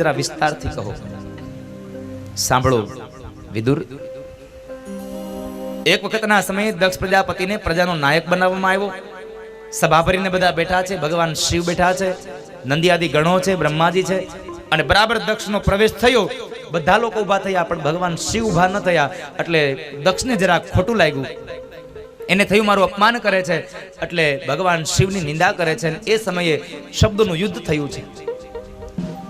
જરા વિસ્તારથી કહો. સાંભળો, વિદુર. એક વખતના સમયે દક્ષ પ્રજાપતિને પ્રજાનો નાયક બનાવવામાં આવ્યો. સભા ભરીને બધા બેઠા છે, ભગવાન શિવ બેઠા છે, નંદિયાદી ગણો છે, બ્રહ્માજી છે. અને બરાબર દક્ષનો પ્રવેશ થયો. બધા લોકો ઊભા થયા, પણ ભગવાન શિવ ઊભા ન થયા. એટલે દક્ષને જરા ખોટું લાગ્યું. એને થયું, મારું અપમાન કરે છે. એટલે ભગવાન શિવની નિંદા કરે છે. એ સમયે શબ્દોનું યુદ્ધ થયું છે.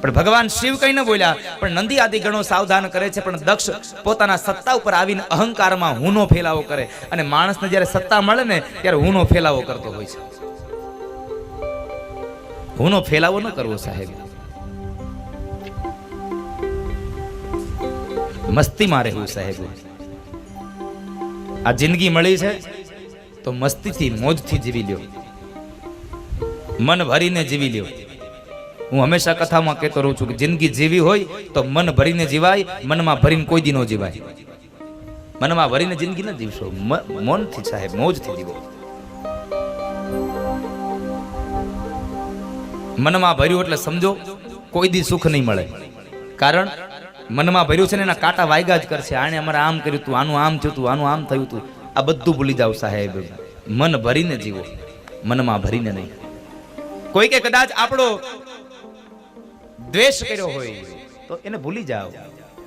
પણ ભગવાન શિવ કઈ ન બોલ્યા. પણ નંદી આદિ ગણો સાવધાન કરે છે, પણ દક્ષ પોતાના સત્તા ઉપર આવીને અહંકારમાં હુનો ફેલાવો કરે. અને માણસને જ્યારે સત્તા મળે ને, ત્યારે હુનો ફેલાવો કરતો હોય છે. હુનો ફેલાવો ન કરવો, સાહેબ. મસ્તીમાં રહેવું, સાહેબ. આ જિંદગી મળી છે, તો મસ્તીથી મોજથી જીવી લ્યો. મન ભરીને જીવી લ્યો. હું હંમેશા કથામાં કહેતો રહું છું કે જિંદગી જીવી હોય તો મન ભરીને જીવાય, મનમાં ભરીને કોઈ દી ન જીવાય. મનમાં ભરીને જિંદગી ન જીવશો. મનથી સાહેબ, મોજથી જીવો. મનમાં ભર્યું એટલે સમજો, કોઈ દી સુખ નહીં મળે. કારણ, મનમાં ભર્યું છે ને એના કાંટા વાયગા જ કરશે. આણે અમારે આમ કર્યું તું, આનું આમ થયું હતું આનું આમ થયું તું. આ બધું ભૂલી જાવ સાહેબ. મન ભરીને જીવો. મનમાં ભરીને નહીં. કોઈ કે કદાચ આપણો દ્વેષ કર્યો હોય, તો એને ભૂલી જાઓ.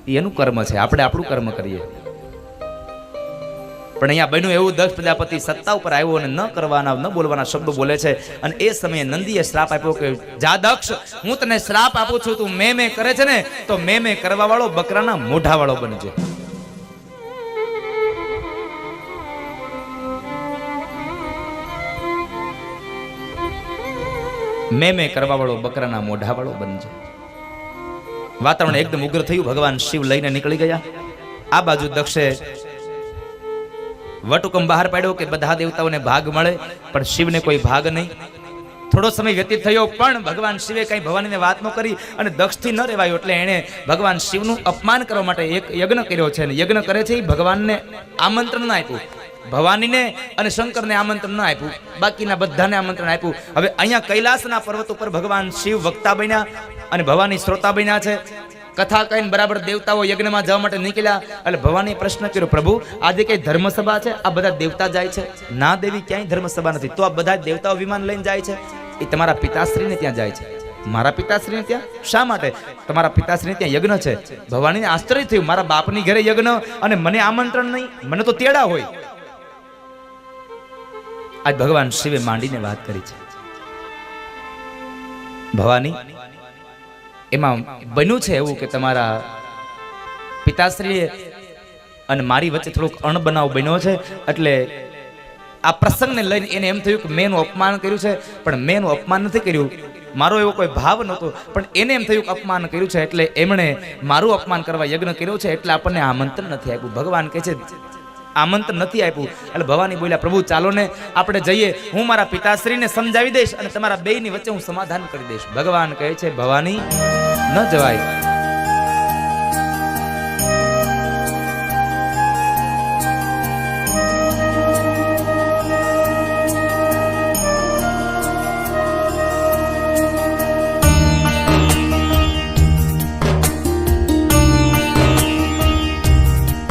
એનું કર્મ છે. આપણે આપણું કર્મ કરીએ. પણ અહીંયા બન્યું એવું દક્ષ પ્રજાપતિ સત્તા ઉપર આવ્યો અને ન કરવાના, ન બોલવાના શબ્દો બોલે છે. અને એ સમયે નંદીએ શ્રાપ આપ્યો કે જા દક્ષ હું તને શ્રાપ આપું છું, તું મે મે કરે છે ને, તો મે મે કરવા વાળો બકરાના મોઢા વાળો બનજે. મે મે કરવા વાળો બકરાના મોઢા વાળો બનજે. વાતાવરણ એકદમ ઉગ્ર થયું, ભગવાન શિવ લઈને નીકળી ગયા. આ બાજુ દક્ષે વટુકમ બહાર પાડ્યો કે બધા દેવતાઓને ભાગ મળે, પણ શિવને કોઈ ભાગ નહીં. થોડો સમય વ્યતીત થયો, પણ ભગવાન શિવે કઈ ભવાનીને વાત ન કરી અને દક્ષથી ન રહેવાયો એટલે એણે ભગવાન શિવનું અપમાન કરવા માટે એક યજ્ઞ કર્યો છે. અને યજ્ઞ કરે છે એ ભગવાનને આમંત્રણ આપ્યું. ભવાનીને અને શંકરને આમંત્રણ ના આપ્યું. બાકીના બધાને આમંત્રણ આપ્યું. હવે અહીંયા કૈલાસના પર્વત ઉપર ભગવાન શિવ વક્તા બન્યા અને ભવાની શ્રોતા બન્યા છે. કથા કહીને બરાબર દેવતાઓ યજ્ઞમાં જવા માટે નીકળ્યા. એટલે ભવાની પ્રશ્ન કર્યો, પ્રભુ, આજે કઈ ધર્મસભા છે? આ બધા દેવતા જાય છે? ના દેવી ક્યાંય ધર્મસભા નથી. તો આ બધા દેવતાઓ વિમાન લઈને જાય છે? એ તમારા પિતાશ્રીને ત્યાં જાય છે. મારા પિતાશ્રીને ત્યાં? શા માટે? તમારા પિતાશ્રીને ત્યાં યજ્ઞ છે. ભવાનીને આશ્ચર્ય થયું. મારા બાપની ઘરે યજ્ઞ અને મને આમંત્રણ નહીં. મને તો તેડા હોય. આજ ભગવાન શિવે માંડીને વાત કરી છે. ભવાની, એમાં બન્યું છે એવું કે તમારા પિતાશ્રીએ અને મારી વચ્ચે થોડોક અણબનાવ બન્યો છે, એટલે આ પ્રસંગને લઈને એને એમ થયું કે મેં એનું અપમાન કર્યું છે, પણ મેં એનું અપમાન નથી કર્યું. મારો એવો કોઈ ભાવ નહોતો, પણ એને એમ થયું કે અપમાન કર્યું છે, એટલે એમણે મારું અપમાન કરવા યજ્ઞ કર્યો છે, એટલે આપણને આમંત્રણ નથી આપ્યું. ભગવાન કહે છે આમંત્રણ નથી આપ્યું. એટલે ભવાની બોલ્યા, પ્રભુ, ચાલો ને આપણે જઈએ. હું મારા પિતાશ્રીને સમજાવી દઈશ અને તમારા બેયની વચ્ચે હું સમાધાન કરી દઈશ. ભગવાન કહે છે, ભવાની ન જવાય.